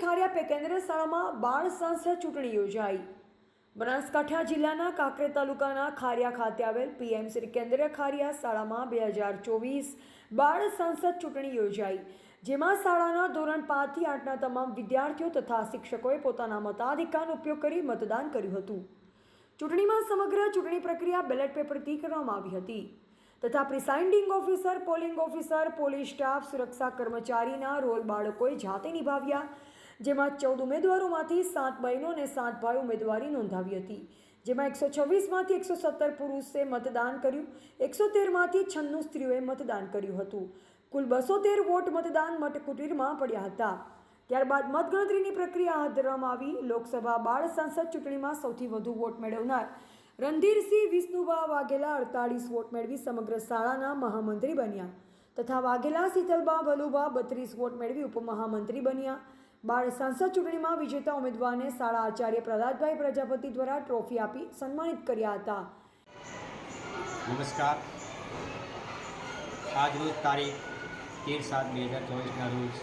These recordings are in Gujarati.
શ્રી પે કેન્દ્ર શાળામાં બાળ સંસદ ચૂંટણી યોજાઈ. બનાસકાંઠા જિલ્લાના કાંકરે તાલુકાના ખારિયા ખાતે આવેલ પીએમ શ્રી કેન્દ્રીય ખારિયા શાળામાં બે હજાર ચોવીસ બાળ સંસદ ચૂંટણી યોજાઈ, જેમાં શાળાના ધોરણ પાંચથી આઠના તમામ વિદ્યાર્થીઓ તથા શિક્ષકોએ પોતાના મતાધિકારનો ઉપયોગ કરી મતદાન કર્યું હતું. ચૂંટણીમાં સમગ્ર ચૂંટણી પ્રક્રિયા બેલેટ પેપરથી કરવામાં આવી હતી તથા presiding officer, polling officer, police staff, સુરક્ષા કર્મચારીના રોલ બાળકોએ જાતે નિભાવ્યા જેમાં ચૌદ ઉમેદવારોમાંથી સાત બહેનો અને સાત ભાઈ ઉમેદવારી નોંધાવી હતી. જેમાં એકસો છવ્વીસમાંથી એકસો સત્તર પુરુષે મતદાન કર્યું, એકસો તેરમાંથી છન્નું સ્ત્રીઓએ મતદાન કર્યું હતું. કુલ બસો તેર વોટ મતદાન મતકુટીરમાં પડ્યા હતા. ત્યારબાદ મતગણતરીની પ્રક્રિયા હાથ ધરવામાં આવી. લોકસભા બાળ સંસદ ચૂંટણીમાં સૌથી વધુ વોટ મેળવનાર રણધીરસિંહ વિષ્ણુભા વાઘેલા અડતાળીસ વોટ મેળવી સમગ્ર શાળાના મહામંત્રી બન્યા. તથા વાઘેલા શીતલબા ભલુભા બત્રીસ વોટ મેળવી ઉપમહામંત્રી બન્યા. બાળ સાંસદ ચૂંટણીમાં વિજેતા ઉમેદવારને શાળા આચાર્ય પ્રહલાદભાઈ પ્રજાપતિ દ્વારા ટ્રોફી આપી સન્માનિત કર્યા હતા. નમસ્કાર. આજ રોજ તારીખ તેર સાત બે હજાર ચોવીસના રોજ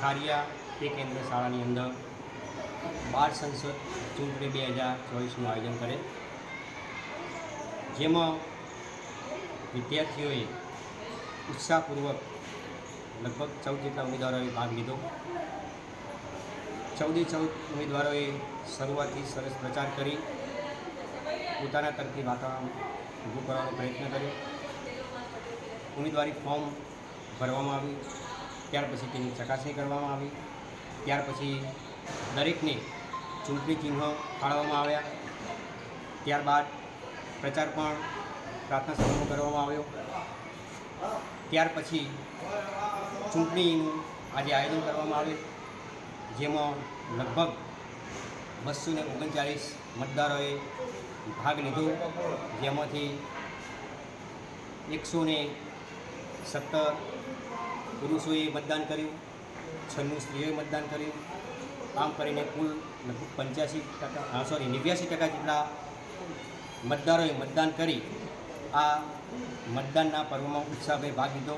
ખારિયા તે કેન્દ્ર શાળાની અંદર બાર સંસદ ચૂંટણી બે હજાર ચોવીસનું આયોજન કરે જેમાં વિદ્યાર્થીઓએ ઉત્સાહપૂર્વક લગભગ ચૌદ જેટલા ઉમેદવારોએ ભાગ લીધો. ચૌદે ચૌદ ઉમેદવારોએ શરૂઆતથી સરસ પ્રચાર કરી. પોતાના તરફથી વાતાવરણ ઊભું કરવાનો પ્રયત્ન કર્યો. ઉમેદવારી ફોર્મ ભરવામાં આવ્યું ત્યાર પછી તેની ચકાસણી કરવામાં આવી. ત્યાર પછી દરેકને ચૂંટણી ચિહ્નો ફાળવવામાં આવ્યા. ત્યારબાદ પ્રચાર પણ પ્રાર્થના સભામાં કરવામાં આવ્યો. ત્યાર પછી ચૂંટણીનું આજે આયોજન કરવામાં આવે. જેમાં લગભગ બસો ને ઓગણચાલીસ મતદારોએ ભાગ લીધો. જેમાંથી એકસો ને સત્તર પુરુષોએ મતદાન કર્યું. છન્નું સ્ત્રીઓએ મતદાન કર્યું. આમ કરીને કુલ લગભગ પંચ્યાસી ટકા સોરી નેવ્યાસી ટકા જેટલા મતદારોએ મતદાન કરી આ મતદાનના પર્વમાં ઉત્સાહભાઈ ભાગ લીધો.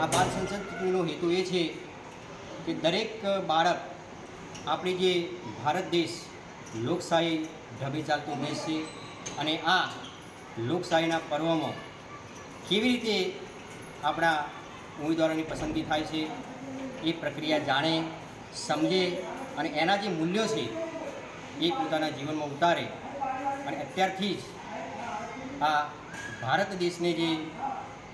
આ બાળ સંસદ હેતુ એ છે કે દરેક બાળક આપણે જે ભારત દેશ લોકશાહી ઢબે ચાલતો દેશ છે અને આ લોકશાહીના પર્વમાં કેવી રીતે આપણા ઉમેદવારોની પસંદગી થાય છે એ પ્રક્રિયા જાણે, સમજે અને એના જે મૂલ્યો છે એ પોતાના જીવનમાં ઉતારે. અને અત્યારથી જ આ ભારત દેશને જે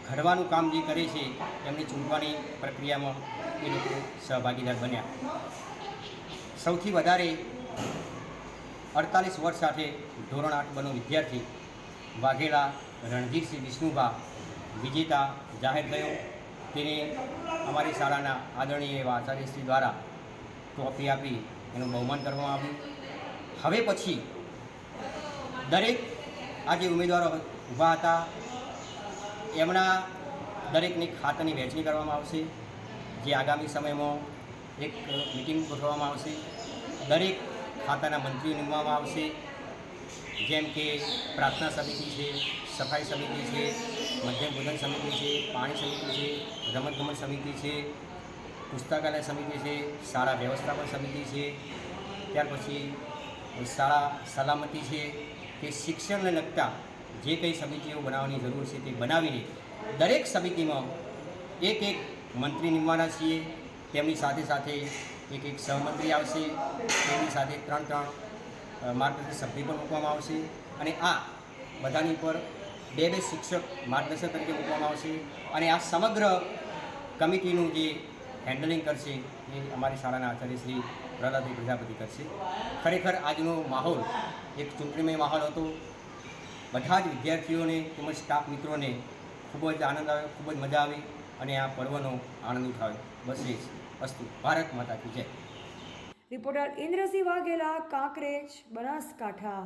ઘડવાનું કામ જે કરે છે, એમને ચૂંટવાની પ્રક્રિયામાં એ લોકો સહભાગીદાર બન્યા. સૌથી વધારે અડતાલીસ વર્ષ સાથે ધોરણ આઠ બનો વિદ્યાર્થી વાઘેલા રણધીરસિંહ વિષ્ણુભા વિજેતા જાહેર થયો. તેને અમારી શાળાના આદરણીય એવા આચાર્યશ્રી દ્વારા ટ્રોફી આપી એનું બહુમાન કરવામાં આવ્યું. હવે પછી દરેક આજે ઉમેદવારો ઊભા હતા એમના દરેકની ખાતાની વહેંચણી કરવામાં આવશે. જે આગામી સમયમાં એક મિટિંગ ગોઠવવામાં આવશે. દરેક ખાતાના મંત્રીઓ નીમવામાં આવશે. જેમ કે પ્રાર્થના સમિતિ છે, સફાઈ સમિતિ છે, મધ્યમ ભોજન સમિતિ છે, પાણી સમિતિ છે રમતગમત સમિતિ છે, પુસ્તકાલય સમિતિ છે, શાળા વ્યવસ્થાપન સમિતિ છે. ત્યાર પછી શાળા સલામતી છે. કે શિક્ષણને લગતા જે કંઈ સમિતિઓ બનાવવાની જરૂર છે તે બનાવીને દરેક સમિતિમાં એક એક મંત્રી નિમવાના છીએ. તેમની સાથે સાથે એક એક સહમંત્રી આવશે. તેમની સાથે ત્રણ ત્રણ માર્ગદર્શક સભ્ય પણ મૂકવામાં આવશે. અને આ બધાની પર બે બે શિક્ષક માર્ગદર્શક તરીકે મૂકવામાં આવશે. અને આ સમગ્ર કમિટીનું જે હેન્ડલિંગ કરશે એ અમારી શાળાના આચાર્ય શ્રી પ્રહલાદભાઈ પ્રજાપતિ કરશે. ખરેખર આજનો માહોલ એક ચૂંટણીમય માહોલ હતો. બધા જ વિદ્યાર્થીઓને તેમજ સ્ટાફ મિત્રોને ખૂબ જ આનંદ આવ્યો, ખૂબ જ મજા આવી અને આ પર્વનો આનંદ ઉઠાવ્યો. બસ એ અસ્તુ ભારત માતા કી જય. રિપોર્ટર ઇન્દ્રસિંહ વાઘેલા, કાંકરેજ, બનાસકાંઠા.